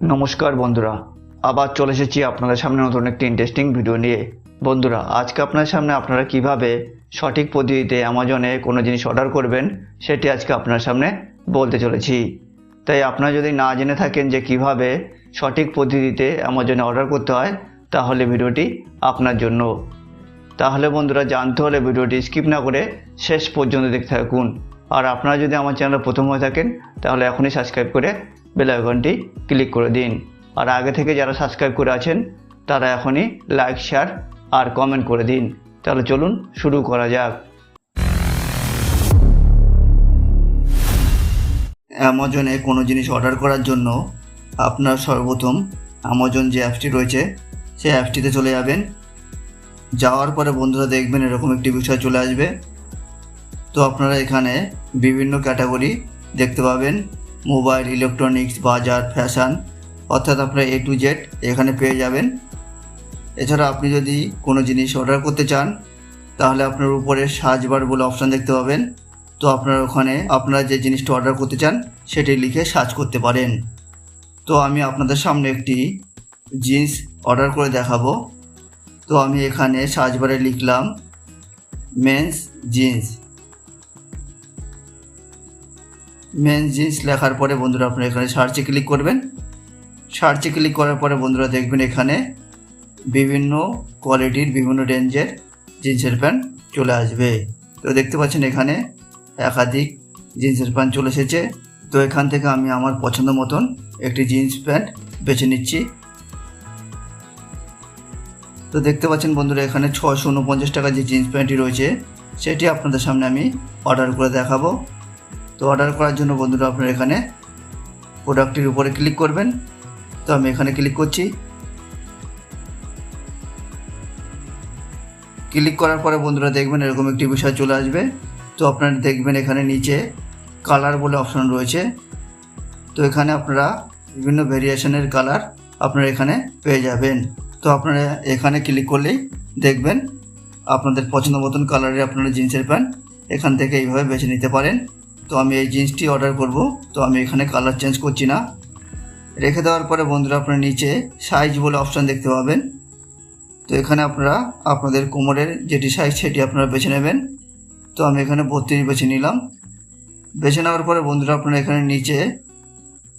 নমস্কার বন্ধুরা, আবার চলে এসেছি আপনাদের সামনে নতুন একটি ইন্টারেস্টিং ভিডিও নিয়ে। বন্ধুরা, আজকে আপনার সামনে আপনারা কীভাবে সঠিক পদ্ধতিতে অ্যামাজনে কোনো জিনিস অর্ডার করবেন, সেটি আজকে আপনার সামনে বলতে চলেছি। তাই আপনারা যদি না জেনে থাকেন যে কীভাবে সঠিক পদ্ধতিতে অ্যামাজনে অর্ডার করতে হয়, তাহলে ভিডিওটি আপনার জন্য। তাহলে বন্ধুরা, জানতে হলে ভিডিওটি স্কিপ না করে শেষ পর্যন্ত দেখতে থাকুন। আর আপনারা যদি আমার চ্যানেলে প্রথম হয়ে থাকেন, তাহলে এখনই সাবস্ক্রাইব করে বেল আইকনটি ক্লিক করে দিন। আর আগে থেকে যারা সাবস্ক্রাইব করে আছেন, তারা এখনই লাইক, শেয়ার আর কমেন্ট করে দিন। তাহলে চলুন শুরু করা যাক। অ্যামাজনে কোনো জিনিস অর্ডার করার জন্য আপনার সর্বপ্রথম অ্যামাজন যে অ্যাপটি রয়েছে, সেই অ্যাপটিতে চলে যাবেন। যাওয়ার পরে বন্ধুরা দেখবেন এরকম একটি বিষয় চলে আসবে। তো আপনারা এখানে বিভিন্ন ক্যাটাগরি দেখতে পাবেন। মোবাইল ইলেকট্রনিক্স বাজার ফ্যাশন, অর্থাৎ আপনারা এ টু জেড এখানে পেয়ে যাবেন। এছাড়া আপনি যদি কোনো জিনিস অর্ডার করতে চান, তাহলে আপনার উপরে সার্চ বলে অপশান দেখতে পাবেন। তো আপনারা ওখানে আপনারা যে জিনিসটা অর্ডার করতে চান, সেটি লিখে সার্চ করতে পারেন। তো আমি আপনাদের সামনে একটি জিন্স অর্ডার করে দেখাবো। তো আমি এখানে সার্চ লিখলাম মেন্স জিন্স মেন্স জিন্স লেখার পরে বন্ধুরা আপনারা এখানে সার্চে ক্লিক করবেন। সার্চে ক্লিক করার পরে বন্ধুরা দেখবেন এখানে বিভিন্ন কোয়ালিটির বিভিন্ন রেঞ্জের জিন্সের প্যান্ট চলে আসবে। তো দেখতে পাচ্ছেন এখানে একাধিক জিন্সের প্যান্ট চলে এসেছে। তো এখান থেকে আমি আমার পছন্দ মতন একটি জিন্স প্যান্ট বেছে নিচ্ছি। তো দেখতে পাচ্ছেন বন্ধুরা এখানে ছশো উনপঞ্চাশ টাকা যে জিন্স প্যান্টটি রয়েছে, সেটি আপনাদের সামনে আমি অর্ডার করে দেখাবো। তো অর্ডার করার জন্য বন্ধুরা আপনারা এখানে প্রোডাক্টটির উপরে ক্লিক করবেন। তো আমি এখানে ক্লিক করছি। ক্লিক করার পরে বন্ধুরা দেখবেন এরকম একটি বিষয় চলে আসবে। তো আপনারা দেখবেন এখানে নিচে কালার বলে অপশন রয়েছে। তো এখানে আপনারা বিভিন্ন ভেরিয়েশনের কালার আপনারা এখানে পেয়ে যাবেন। তো আপনারা এখানে ক্লিক করলেই দেখবেন আপনাদের পছন্দ মতন কালারের আপনারা জিন্সের প্যান্ট এখান থেকে এইভাবে বেছে নিতে পারেন। তো আমি এই জিন্সটি অর্ডার করব। তো আমি এখানে কালার চেঞ্জ করছি না। রেখে দেওয়ার পরে বন্ধুরা আপনারা নিচে সাইজ বলে অপশান দেখতে পাবেন। তো এখানে আপনারা আপনাদের কোমরের যেটি সাইজ সেটি আপনারা বেছে নেবেন। তো আমি এখানে বত্রিশ বেছে নিলাম। বেছে নেওয়ার পরে বন্ধুরা আপনারা এখানে নিচে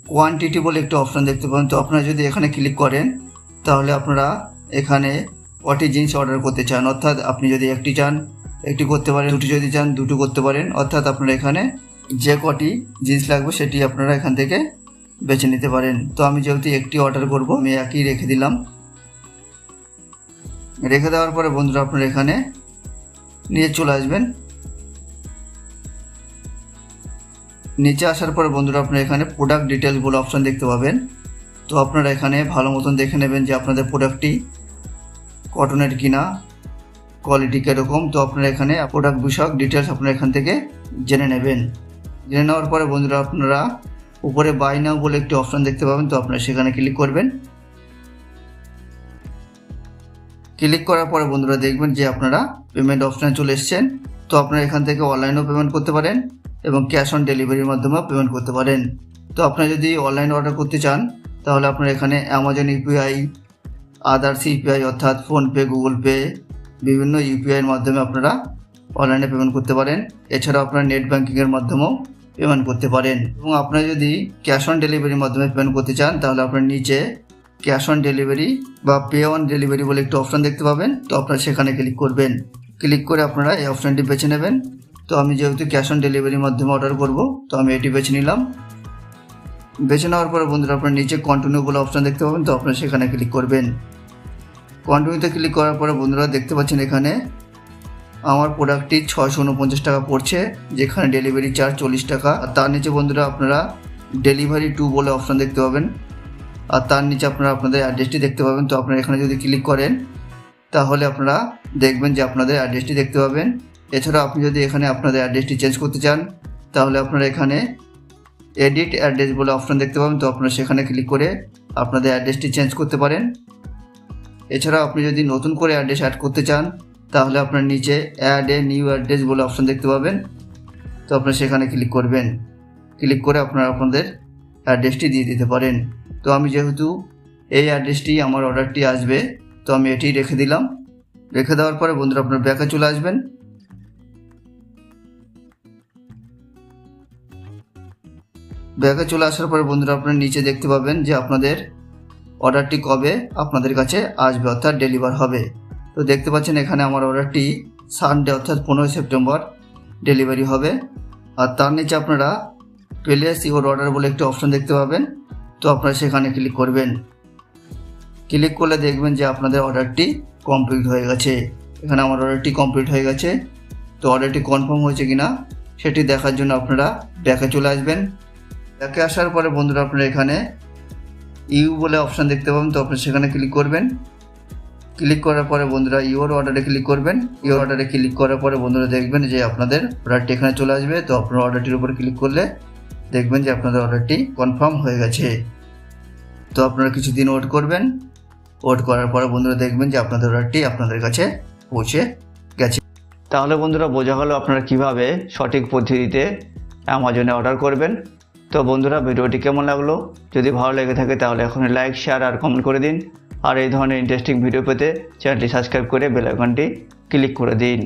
কোয়ান্টিটি বলে একটি অপশান দেখতে পাবেন। তো আপনারা যদি এখানে ক্লিক করেন, তাহলে আপনারা এখানে কটি জিন্স অর্ডার করতে চান। অর্থাৎ আপনি যদি একটি চান, একটি করতে পারেন, দুটি যদি চান, দুটো করতে পারেন। অর্থাৎ আপনারা এখানে যে কটি জিন্স লাগবে সেটি আপনারা এখান থেকে বেছে নিতে পারেন। তো আমি যেহেতু একটি অর্ডার করব, আমি একই রেখে দিলাম। রেখে দেওয়ার পরে বন্ধুরা আপনারা এখানে নিয়ে চলে আসবেন। নিচে আসার পরে বন্ধুরা আপনারা এখানে প্রোডাক্ট ডিটেলস বলে অপশান দেখতে পাবেন। তো আপনারা এখানে ভালো মতন দেখে নেবেন যে আপনাদের প্রোডাক্টটি কটনের কিনা কোয়ালিটি কীরকম। তো আপনারা এখানে প্রোডাক্ট বিষয়ক ডিটেলস আপনারা এখান থেকে জেনে নেবেন। জেনে নেওয়ার পরে বন্ধুরা আপনারা উপরে বাই নাও বলে একটি অপশান দেখতে পাবেন, তো আপনারা সেখানে ক্লিক করবেন। ক্লিক করার পরে বন্ধুরা দেখবেন যে আপনারা পেমেন্ট অপশানে চলে এসেছেন, তো আপনারা এখান থেকে অনলাইনেও পেমেন্ট করতে পারেন এবং ক্যাশ অন ডেলিভারির মাধ্যমেও পেমেন্ট করতে পারেন। তো আপনারা যদি অনলাইন অর্ডার করতে চান, তাহলে আপনারা এখানে অ্যামাজন ইউপিআই আদার্স ইউপিআই অর্থাৎ ফোনপে গুগল পে বিভিন্ন ইউপিআইয়ের মাধ্যমে আপনারা অনলাইনে পেমেন্ট করতে পারেন। এছাড়াও আপনারা নেট ব্যাঙ্কিংয়ের মাধ্যমেও পেমেন্ট করতে পারেন। এবং আপনারা যদি ক্যাশ অন ডেলিভারির মাধ্যমে পেমেন্ট করতে চান, তাহলে আপনার নিচে ক্যাশ অন ডেলিভারি বা পে অন ডেলিভারি বলে একটি অপশান দেখতে পাবেন। তো আপনারা সেখানে ক্লিক করবেন। ক্লিক করে আপনারা এই অপশানটি বেছে নেবেন। তো আমি যেহেতু ক্যাশ অন ডেলিভারির মাধ্যমে অর্ডার করব, তো আমি এটি বেছে নিলাম। বেছে নেওয়ার পরে বন্ধুরা, আপনার নিচে কন্টিনিউ বলে অপশান দেখতে পাবেন। তো আপনারা সেখানে ক্লিক করবেন। কন্টিনিউতে ক্লিক করার পরে বন্ধুরা দেখতে পাচ্ছেন এখানে আমার প্রোডাক্টটি ছয়শো উনপঞ্চাশ টাকা পড়ছে, যেখানে ডেলিভারি চার্জ চল্লিশ টাকা। আর তার নিচে বন্ধুরা আপনারা ডেলিভারি টু বলে অপশান দেখতে পাবেন। আর তার নিচে আপনারা আপনাদের অ্যাড্রেসটি দেখতে পাবেন। তো আপনারা এখানে যদি ক্লিক করেন, তাহলে আপনারা দেখবেন যে আপনাদের অ্যাড্রেসটি দেখতে পাবেন। এছাড়া আপনি যদি এখানে আপনাদের অ্যাড্রেসটি চেঞ্জ করতে চান, তাহলে আপনারা এখানে এডিট অ্যাড্রেস বলে অপশান দেখতে পাবেন। তো আপনারা সেখানে ক্লিক করে আপনাদের অ্যাড্রেসটি চেঞ্জ করতে পারেন। এছাড়া আপনি যদি নতুন করে অ্যাড্রেস অ্যাড করতে চান তাহলে আপনার নিচে অ্যাড এ নিউ অ্যাড্রেস বলে অপশান দেখতে পাবেন। তো আপনারা সেখানে ক্লিক করবেন। ক্লিক করে আপনারা আপনাদের অ্যাড্রেসটি দিয়ে দিতে পারেন। তো আমি যেহেতু এই অ্যাড্রেসটি আমার অর্ডারটি আসবে, তো আমি এটি রেখে দিলাম। রেখে দেওয়ার পরে বন্ধুরা আপনার ব্যাকে চলে আসবেন। ব্যাকে চলে আসার পরে বন্ধুরা আপনারা নিচে দেখতে পাবেন যে আপনাদের অর্ডারটি কবে আপনাদের কাছে আসবে, অর্থাৎ ডেলিভার হবে। তো দেখতে পাচ্ছেন এখানে আমার অর্ডারটি সানডে অর্থাৎ পনেরোই সেপ্টেম্বর ডেলিভারি হবে। আর তার নিচে আপনারা প্লেস ইওর অর্ডার বলে একটি অপশন দেখতে পাবেন। তো আপনারা সেখানে ক্লিক করবেন। ক্লিক করলে দেখবেন যে আপনাদের অর্ডারটি কমপ্লিট হয়ে গেছে। এখানে আমার অর্ডারটি কমপ্লিট হয়ে গেছে। তো অর্ডারটি কনফার্ম হয়েছে কিনা, সেটি দেখার জন্য আপনারা ব্যাকে চলে আসবেন। ব্যাকে আসার পরে বন্ধুরা আপনারা এখানে ইউ বলে অপশান দেখতে পাবেন। তো আপনারা সেখানে ক্লিক করবেন। ক্লিক করার পরে বন্ধুরা ইওর অর্ডারে ক্লিক করবেন। ইওর অর্ডারে ক্লিক করার পরে বন্ধুরা দেখবেন যে আপনাদের অর্ডারটি এখানে চলে আসবে। তো আপনার অর্ডারটির উপর ক্লিক করলে দেখবেন যে আপনাদের অর্ডারটি কনফার্ম হয়ে গেছে। তো আপনারা কিছুদিন ওয়েট করবেন। ওয়েট করার পরে বন্ধুরা দেখবেন যে আপনাদের অর্ডারটি আপনাদের কাছে পৌঁছে গেছে। তাহলে বন্ধুরা বোঝা হলো আপনারা কীভাবে সঠিক পদ্ধতিতে অ্যামাজনে অর্ডার করবেন। তো বন্ধুরা ভিডিওটি কেমন লাগল? যদি ভালো লেগে থাকে তাহলে এখন লাইক শেয়ার আর কমেন্ট করে দিন। আর এই ধরনের ইন্টারেস্টিং ভিডিও পেতে চ্যানেলটি সাবস্ক্রাইব করে বেলাইকনটি ক্লিক করে দিন।